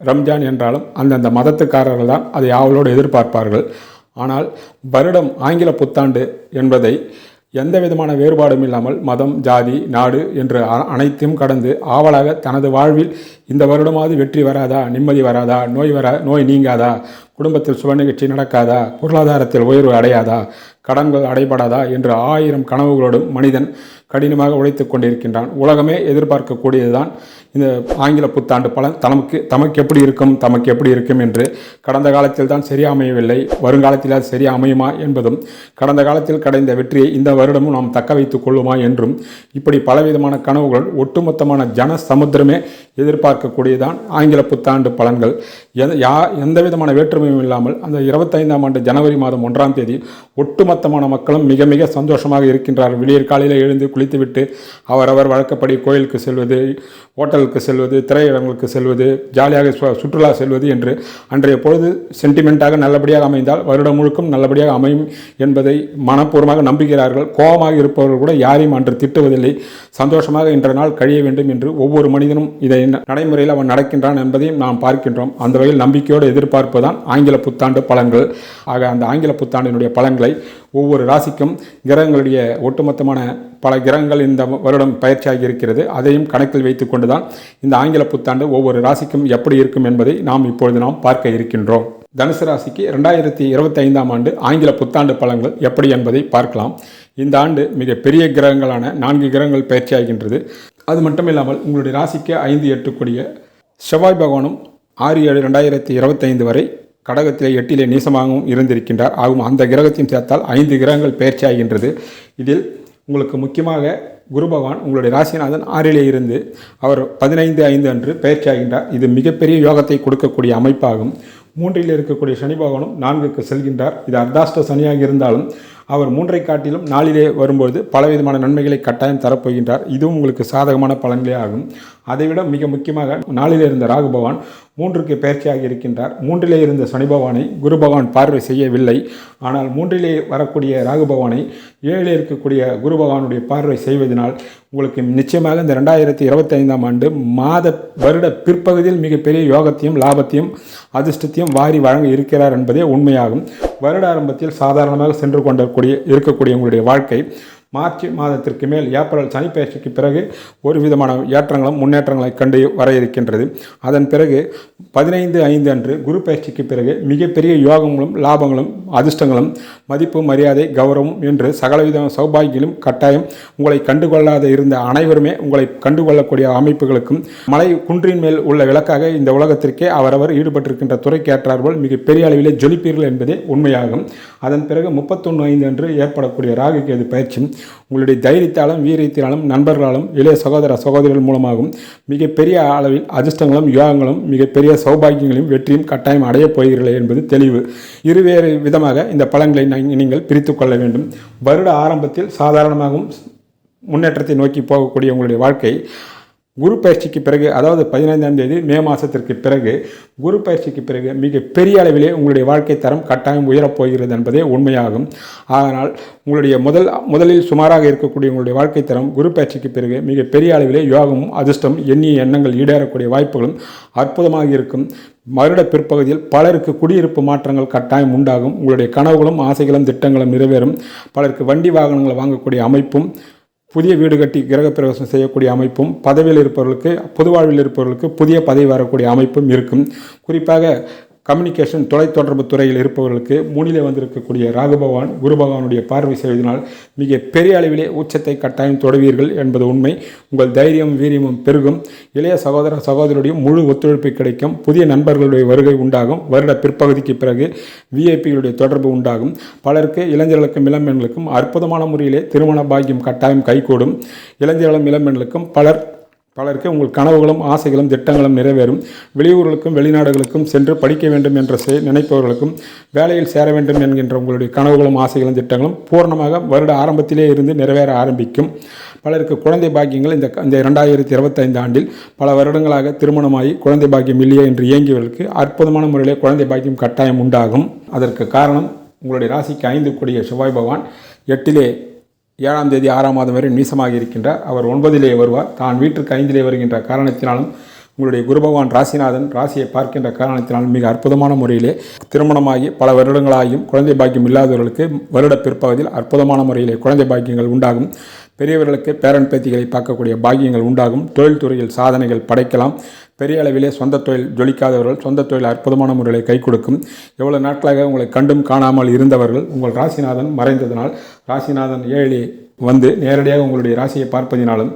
ரம்ஜான் என்றாலும் அந்தந்த மதத்துக்காரர்கள் தான் அதை ஆவலோடு எதிர்பார்ப்பார்கள். ஆனால் வருடம் ஆங்கில புத்தாண்டு என்பதை எந்த விதமான வேறுபாடும் இல்லாமல் மதம் ஜாதி நாடு என்று அ- அனைத்தையும் கடந்து ஆவலாக தனது வாழ்வில் இந்த வருடமாவது வெற்றி வராதா நிம்மதி வராதா நோய் வரா நோய் நீங்காதா குடும்பத்தில் சுப நிகழ்ச்சி நடக்காதா பொருளாதாரத்தில் உயர்வு அடையாதா கடன்கள் அடைபடாதா என்று ஆயிரம் கனவுகளோடும் மனிதன் கடினமாக உழைத்து கொண்டிருக்கின்றான். உலகமே எதிர்பார்க்கக்கூடியதுதான் இந்த ஆங்கில புத்தாண்டு பலன் தமக்கு தமக்கு எப்படி இருக்கும் தமக்கு எப்படி இருக்கும் என்று கடந்த காலத்தில் தான் சரியா அமையவில்லை வருங்காலத்தில் அது சரியா அமையுமா என்பதும் கடந்த காலத்தில் கிடைந்த வெற்றியை இந்த வருடமும் நாம் தக்க வைத்துக் கொள்ளுமா என்றும் இப்படி பலவிதமான கனவுகள் ஒட்டுமொத்தமான ஜன சமுத்திரமே எதிர்பார்க்கக்கூடியதான் ஆங்கில புத்தாண்டு பலன்கள். எந்த யா எந்த விதமான வேற்றுமையும் இல்லாமல் அந்த இருபத்தைந்தாம் ஆண்டு ஜனவரி மாதம் ஒன்றாம் தேதி ஒட்டுமொத்தமான மக்களும் மிக மிக சந்தோஷமாக இருக்கின்றார்கள். விடியற் காலையில் எழுந்து குளித்துவிட்டு அவரவர் வழக்கப்படி கோயிலுக்கு செல்வது ஹோட்டலுக்கு செல்வது திரையரங்களுக்கு செல்வது ஜாலியாக சுற்றுலா செல்வது என்று அன்றைய பொழுது சென்டிமெண்ட்டாக நல்லபடியாக அமைந்தால் வருடம் முழுக்கும் நல்லபடியாக அமையும் என்பதை மனப்பூர்வமாக நம்புகிறார்கள். கோபமாக இருப்பவர்கள் கூட யாரையும் அன்று திட்டுவதில்லை. சந்தோஷமாக இன்ற நாள் கழிய வேண்டும் என்று ஒவ்வொரு மனிதனும் இதை நடைமுறையில் அவன் நடக்கின்றான் என்பதையும் நாம் பார்க்கின்றோம். அந்த வகையில் நம்பிக்கையோடு எதிர்பார்ப்பு தான் ஆங்கில புத்தாண்டு பலன்கள். ஆக அந்த ஆங்கில புத்தாண்டினுடைய பலன்களை ஒவ்வொரு ராசிக்கும் கிரகங்களுடைய ஒட்டுமொத்தமான பல கிரகங்கள் இந்த வருடம் பயிற்சியாகி இருக்கிறது. அதையும் கணக்கில் வைத்துக்கொண்டு தான் இந்த ஆங்கில புத்தாண்டு ஒவ்வொரு ராசிக்கும் எப்படி இருக்கும் என்பதை நாம் இப்பொழுது நாம் பார்க்க இருக்கின்றோம். தனுசு ராசிக்கு ரெண்டாயிரத்தி இருபத்தைந்தாம் ஆண்டு ஆங்கில புத்தாண்டு பலன்கள் எப்படி என்பதை பார்க்கலாம். இந்த ஆண்டு மிக பெரிய கிரகங்களான நான்கு கிரகங்கள் பயிற்சியாகின்றது. அது மட்டும் இல்லாமல் உங்களுடைய ராசிக்கு ஐந்து எட்டு கூடிய செவ்வாய் பகவானும் ஆறு ஏழு ரெண்டாயிரத்தி இருபத்தைந்து வரை கடகத்திலே எட்டிலே நீசமாகவும் இருந்திருக்கின்றார். ஆகும் அந்த கிரகத்தையும் சேர்த்தால் ஐந்து கிரகங்கள் பயிற்சியாகின்றது இதில் உங்களுக்கு முக்கியமாக குரு பகவான் உங்களுடைய ராசிநாதன் ஆறிலே இருந்து அவர் பதினைந்து ஐந்து அன்று பயிற்சியாகின்றார் இது மிகப்பெரிய யோகத்தை கொடுக்கக்கூடிய அமைப்பாகும். மூன்றில் இருக்கக்கூடிய சனி பகவானும் நான்குக்கு செல்கின்றார். இது அர்த்தாஷ்ட சனியாக இருந்தாலும் அவர் மூன்றை காட்டிலும் நாளிலே வரும்போது பலவிதமான நன்மைகளை கட்டாயம் தரப்போகின்றார். இதுவும் உங்களுக்கு சாதகமான பலன்களே ஆகும். அதைவிட மிக முக்கியமாக நாளில் இருந்த ராகு பகவான் மூன்றுக்கு பயிற்சியாக இருக்கின்றார். மூன்றிலே இருந்த சனி பகவானை குரு பகவான் பார்வை செய்யவில்லை. ஆனால் மூன்றிலே வரக்கூடிய ராகு பகவானை ஏழிலே இருக்கக்கூடிய குரு பகவானுடைய பார்வை செய்வதனால் உங்களுக்கு நிச்சயமாக இந்த ரெண்டாயிரத்தி இருபத்தைந்தாம் ஆண்டு மாத வருட பிற்பகுதியில் மிகப்பெரிய யோகத்தையும் லாபத்தையும் அதிர்ஷ்டத்தையும் வாரி வழங்க இருக்கிறார் என்பதே உண்மையாகும். வருட ஆரம்பத்தில் சாதாரணமாக சென்று கொண்டக்கூடிய இருக்கக்கூடிய உங்களுடைய வாழ்க்கை மார்ச் மாதத்திற்கு மேல் ஏப்ரல் சனிப்பயிற்சிக்கு பிறகு ஒரு விதமான ஏற்றங்களும் முன்னேற்றங்களை கண்டு வர இருக்கின்றது அதன் பிறகு பதினைந்து ஐந்து அன்று குரு பயிற்சிக்கு பிறகு மிகப்பெரிய யோகங்களும் லாபங்களும் அதிர்ஷ்டங்களும் மதிப்பு மரியாதை கௌரவம் என்று சகலவித சௌபாகியங்களும் கட்டாயம் உங்களை கண்டுகொள்ளாத இருந்த அனைவருமே உங்களை கண்டுகொள்ளக்கூடிய அமைப்புகளுக்கும் மலை குன்றின் மேல் உள்ள விளக்காக இந்த உலகத்திற்கே அவரவர் ஈடுபட்டிருக்கின்ற துறைக்கு மிகப்பெரிய மிக பெரிய அளவிலே ஜொலிப்பீர்கள் என்பதே உண்மையாகும். அதன் பிறகு முப்பத்தொன்று ஐந்து அன்று ஏற்படக்கூடிய ராகு கேது பயிற்சி. உங்களுடைய தைரியத்தாலும் வீரியத்தினாலும் நண்பர்களாலும் இளைய சகோதர சகோதரிகள் மூலமாகவும் மிகப்பெரிய அளவில் அதிர்ஷ்டங்களும் யோகங்களும் மிகப்பெரிய சௌபாகியங்களையும் வெற்றியும் கட்டாயம் அடையப் போகிறீர்கள் என்பது தெளிவு. இருவேறு விதமாக இந்த பலன்களை நீங்கள் பிரித்து கொள்ள வேண்டும். வருட ஆரம்பத்தில் சாதாரணமாகவும் முன்னேற்றத்தை நோக்கி போகக்கூடிய உங்களுடைய வாழ்க்கை குரு பயிற்சிக்கு பிறகு அதாவது பதினைந்தாம் தேதி மே மாதத்திற்கு பிறகு குரு பயிற்சிக்கு பிறகு மிக பெரிய அளவிலே உங்களுடைய வாழ்க்கை தரம் கட்டாயம் உயரப் போகிறது என்பதே உண்மையாகும். அதனால் உங்களுடைய முதல் முதலில் சுமாராக இருக்கக்கூடிய உங்களுடைய வாழ்க்கை தரம் குரு பயிற்சிக்கு பிறகு மிக பெரிய அளவிலே யோகமும் அதிர்ஷ்டம் எண்ணிய எண்ணங்கள் ஈடேறக்கூடிய வாய்ப்புகளும் அற்புதமாக இருக்கும். மருட பிற்பகுதியில் பலருக்கு குடியிருப்பு மாற்றங்கள் கட்டாயம் உண்டாகும். உங்களுடைய கனவுகளும் ஆசைகளும் திட்டங்களும் நிறைவேறும். பலருக்கு வண்டி வாகனங்களை வாங்கக்கூடிய அமைப்பும் புதிய வீடு கட்டி கிரகப்பிரவேசம் செய்யக்கூடிய அமைப்பும் பதவியில் இருப்பவர்களுக்கு பொது வாழ்வில் இருப்பவர்களுக்கு புதிய பதவி வரக்கூடிய அமைப்பும் இருக்கும். குறிப்பாக கம்யூனிகேஷன் தொலைத்தொடர்பு துறையில் இருப்பவர்களுக்கு முனிலே வந்திருக்கக்கூடிய ராகுபகவான் குரு பகவானுடைய பார்வை செய்வதனால் மிக பெரிய அளவிலே உச்சத்தை கட்டாயம் தொடுவீர்கள் என்பது உண்மை. உங்கள் தைரியம் வீரியமும் பெருகும். இளைய சகோதர சகோதரியுடைய முழு ஒத்துழைப்பு கிடைக்கும். புதிய நண்பர்களுடைய வருகை உண்டாகும். வருட பிற்பகுதிக்கு பிறகு விஐபிகளுடைய தொடர்பு உண்டாகும். பலருக்கு இளைஞர்களுக்கும் இளம்பெண்களுக்கும் அற்புதமான முறையிலே திருமண பாக்கியம் கட்டாயம் கைகூடும். இளைஞர்களும் இளம்பெண்களுக்கும் பலர் பலருக்கு உங்கள் கனவுகளும் ஆசைகளும் திட்டங்களும் நிறைவேறும். வெளியூர்களுக்கும் வெளிநாடுகளுக்கும் சென்று படிக்க வேண்டும் என்ற நினைப்பவர்களுக்கும் வேலையில் சேர வேண்டும் என்கின்ற உங்களுடைய கனவுகளும் ஆசைகளும் திட்டங்களும் பூர்ணமாக வருட ஆரம்பத்திலே இருந்து நிறைவேற ஆரம்பிக்கும். பலருக்கு குழந்தை பாக்கியங்கள் இந்த இந்த இரண்டாயிரத்தி இருபத்தைந்து ஆண்டில் பல வருடங்களாக திருமணமாகி குழந்தை பாக்கியம் இல்லையே என்று இயங்கியவர்களுக்கு அற்புதமான முறையிலே குழந்தை பாக்கியம் கட்டாயம் உண்டாகும். அதற்கு காரணம் உங்களுடைய ராசிக்கு ஐந்து கூடிய செவ்வாய் பகவான். எட்டிலே ஏழாம் தேதி ஆறாம் மாதம் வரை நீசமாக இருக்கின்றார். அவர் ஒன்பதிலே வருவார். தான் வீட்டுக்கு ஐந்திலே வருகின்ற காரணத்தினாலும் உங்களுடைய குரு பகவான் ராசிநாதன் ராசியை பார்க்கின்ற காரணத்தினாலும் மிக அற்புதமான முறையிலே திருமணமாகி பல வருடங்களாகியும் குழந்தை பாக்கியம் இல்லாதவர்களுக்கு வருட பிற்பகுதியில் அற்புதமான முறையிலே குழந்தை பாக்கியங்கள் உண்டாகும். பெரியவர்களுக்கு பேரன் பேத்திகளை பார்க்கக்கூடிய பாக்கியங்கள் உண்டாகும். தொழில்துறையில் சாதனைகள் படைக்கலாம். பெரிய அளவிலே சொந்த தொழில் ஜொலிக்காதவர்கள் சொந்த தொழில் அற்புதமான முறையில் கை கொடுக்கும். எவ்வளோ நாட்களாக உங்களை கண்டும் காணாமல் இருந்தவர்கள் உங்கள் ராசிநாதன் மறைந்ததனால் ராசிநாதன் ஏழிலே வந்து நேரடியாக உங்களுடைய ராசியை பார்ப்பதினாலும்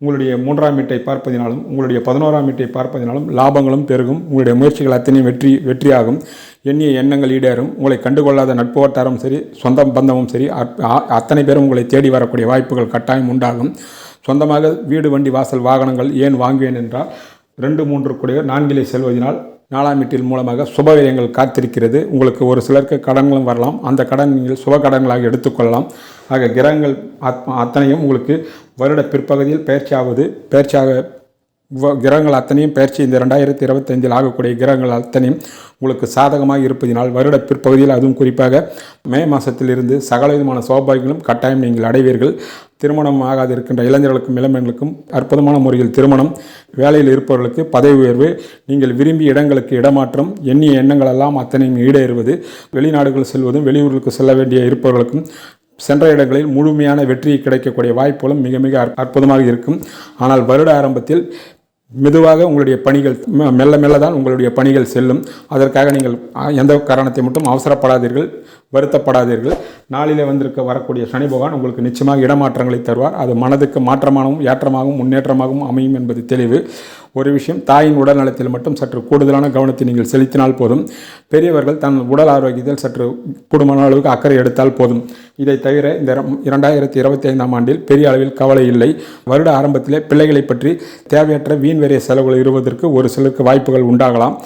உங்களுடைய மூன்றாம் வீட்டை பார்ப்பதினாலும் உங்களுடைய பதினோராம் வீட்டை பார்ப்பதினாலும் லாபங்களும் பெருகும். உங்களுடைய முயற்சிகள் அத்தனையும் வெற்றி வெற்றியாகும். எண்ணிய எண்ணங்கள் ஈடேறும். உங்களை கண்டுகொள்ளாத நட்பு வட்டாரம் சரி சொந்த பந்தமும் சரி அ- அத்தனை பேரும் உங்களை தேடி வரக்கூடிய வாய்ப்புகள் கட்டாயம் உண்டாகும். சொந்தமாக வீடு வண்டி வாசல் வாகனங்கள் ஏன் வாங்குவேன் என்றால் ரெண்டு மூன்று கூடிய நான்கிலே செல்வதனால் நாலாம் வீட்டில் மூலமாக சுபவிரயங்கள் காத்திருக்கிறது. உங்களுக்கு ஒரு சிலருக்கு கடன்களும் வரலாம். அந்த கடன் நீங்கள் சுப கடன்களாக எடுத்துக்கொள்ளலாம். ஆக கிரகங்கள் அத்- அத்தனையும் உங்களுக்கு வருட பிற்பகுதியில் பயிற்சியாவது பயிற்சியாக கிரகங்கள் அத்தனையும் பயிற்சி இந்த ரெண்டாயிரத்தி இருபத்தைந்தில் ஆகக்கூடிய கிரகங்கள் அத்தனையும் உங்களுக்கு சாதகமாக இருப்பதினால் வருட பிற்பகுதியில் அதுவும் குறிப்பாக மே மாதத்திலிருந்து சகல விதமான சௌபாகியங்களும் கட்டாயம் நீங்கள் அடைவீர்கள். திருமணம் ஆகாது இருக்கின்ற இளைஞர்களுக்கும் இளம்பெண்களுக்கும் அற்புதமான முறையில் திருமணம் வேலையில் இருப்பவர்களுக்கு பதவி உயர்வு நீங்கள் விரும்பிய இடங்களுக்கு இடமாற்றம் எண்ணிய எண்ணங்கள் எல்லாம் அத்தனையும் ஈடேறுவது வெளிநாடுகள் செல்வதும் வெளியூர்களுக்கு செல்ல வேண்டிய இருப்பவர்களுக்கும் சென்ற இடங்களில் முழுமையான வெற்றி கிடைக்கக்கூடிய வாய்ப்புகளும் மிக மிக அற்புதமாக இருக்கும். ஆனால் வருட ஆரம்பத்தில் மெதுவாக உங்களுடைய பணிகள் மெல்ல மெல்ல தான் உங்களுடைய பணிகள் செல்லும். அதற்காக நீங்கள் எந்த காரணத்தை மட்டும் அவசரப்படாதீர்கள். வருத்தப்படாதீர்கள். நாளிலே வந்திருக்க வரக்கூடிய சனி பகவான் உங்களுக்கு நிச்சயமாக இடமாற்றங்களை தருவார். அது மனதுக்கு மாற்றமாகவும் ஏற்றமாகவும் முன்னேற்றமாகவும் அமையும் என்பது தெளிவு. ஒரு விஷயம் தாயின் உடல் நலத்தில் மட்டும் சற்று கூடுதலான கவனத்தை நீங்கள் செலுத்தினால் போதும். பெரியவர்கள் தன் உடல் ஆரோக்கியத்தில் சற்று கூடுமான அளவுக்கு அக்கறை எடுத்தால் போதும். இதை தவிர இந்த இரண்டாயிரத்தி இருபத்தி ஐந்தாம் ஆண்டில் பெரிய அளவில் கவலை இல்லை. வருட ஆரம்பத்திலே பிள்ளைகளை பற்றி தேவையற்ற வீண் வரைய செலவுகள் இருவதற்கு ஒரு சிலருக்கு வாய்ப்புகள் உண்டாகலாம்.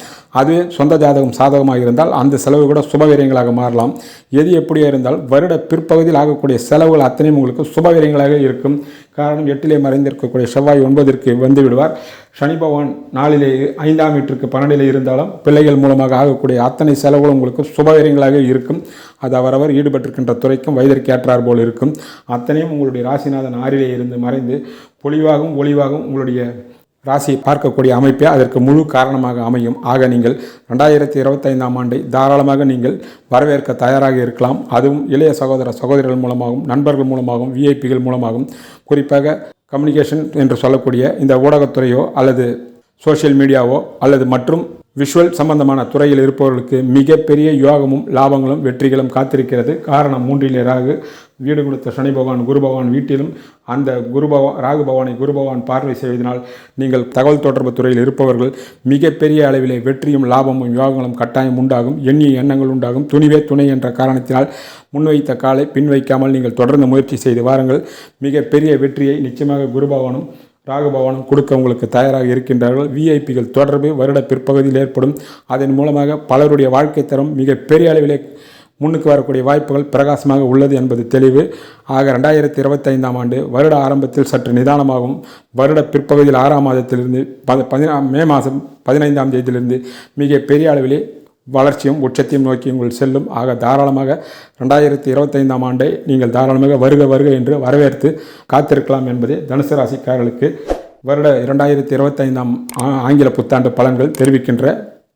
அது சொந்த ஜாதகம் சாதகமாக இருந்தால் அந்த செலவு கூட சுபவீரியங்களாக மாறலாம். எது எப்படியா இருந்தால் வருட பிற்பகுதியில் ஆகக்கூடிய செலவுகள் அத்தனையும் உங்களுக்கு சுபவீரியங்களாக இருக்கும். காரணம் எட்டிலே மறைந்திருக்கக்கூடிய செவ்வாய் ஒன்பதிற்கு வந்து விடுவார். சனி பகவான் நாளிலே ஐந்தாம் வீட்டிற்கு பன்னெண்டிலே இருந்தாலும் பிள்ளைகள் மூலமாக ஆகக்கூடிய அத்தனை செலவுகளும் உங்களுக்கு சுபவீரியங்களாக இருக்கும். அது அவரவர் ஈடுபட்டிருக்கின்ற துறைக்கும் வயதிற்கு ஏற்றார் போல் இருக்கும். அத்தனையும் உங்களுடைய ராசிநாதன் ஆறிலே இருந்து மறைந்து பொலிவாகவும் ஒளிவாகவும் உங்களுடைய ராசியை பார்க்கக்கூடிய அமைப்பே அதற்கு முழு காரணமாக அமையும். ஆக நீங்கள் ரெண்டாயிரத்தி இருபத்தைந்தாம் ஆண்டை தாராளமாக நீங்கள் வரவேற்க தயாராக இருக்கலாம். அதுவும் இளைய சகோதர சகோதரிகள் மூலமாகவும் நண்பர்கள் மூலமாகவும் விஐபிகள் மூலமாகவும். குறிப்பாக கம்யூனிகேஷன் என்று சொல்லக்கூடிய இந்த ஊடகத்துறையோ அல்லது சோஷியல் மீடியாவோ அல்லது மற்றும் விஷுவல் சம்பந்தமான துறையில் இருப்பவர்களுக்கு மிகப்பெரிய யோகமும் லாபங்களும் வெற்றிகளும் காத்திருக்கிறது. காரணம் மூன்றில் ராகு. வீடு கொடுத்த சனி பகவான் குரு பகவான் வீட்டிலும் அந்த குரு பகவான் ராகு பகவானை குரு பகவான் பார்வை செய்வதனால் நீங்கள் தகவல் தொடர்பு துறையில் இருப்பவர்கள் மிகப்பெரிய அளவிலே வெற்றியும் லாபமும் யோகங்களும் கட்டாயம் உண்டாகும். எண்ணிய எண்ணங்கள் உண்டாகும். துணிவே துணை என்ற காரணத்தினால் முன்வைத்த காலை பின் வைக்காமல் நீங்கள் தொடர்ந்து முயற்சி செய்து வாருங்கள். மிகப்பெரிய வெற்றியை நிச்சயமாக குரு பகவானும் ராகுபவனும் கொடுக்க உங்களுக்கு தயாராக இருக்கின்றார்கள். விஐபிகள் தொடர்பு வருட பிற்பகுதியில் ஏற்படும். அதன் மூலமாக பலருடைய வாழ்க்கை தரம் மிக பெரிய அளவிலே முன்னுக்கு வரக்கூடிய வாய்ப்புகள் பிரகாசமாக உள்ளது என்பது தெளிவு. ஆக ரெண்டாயிரத்தி இருபத்தைந்தாம் ஆண்டு வருட ஆரம்பத்தில் சற்று நிதானமாகவும் வருட பிற்பகுதியில் ஆறாம் மாதத்திலிருந்து பத பதினா மே மாதம் பதினைந்தாம் தேதியிலிருந்து மிக பெரிய அளவிலே வளர்ச்சியும் உச்சத்தையும் நோக்கி உங்கள் செல்லும். ஆக தாராளமாக ரெண்டாயிரத்தி இருபத்தைந்தாம் ஆண்டை நீங்கள் தாராளமாக வருக வருக என்று வரவேற்று காத்திருக்கலாம் என்பதே தனுசு ராசிக்காரர்களுக்கு வருட இரண்டாயிரத்தி இருபத்தைந்தாம் ஆ- ஆங்கில புத்தாண்டு பலன்கள் தெரிவிக்கின்ற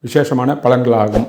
விசேஷமான பலன்களாகும்.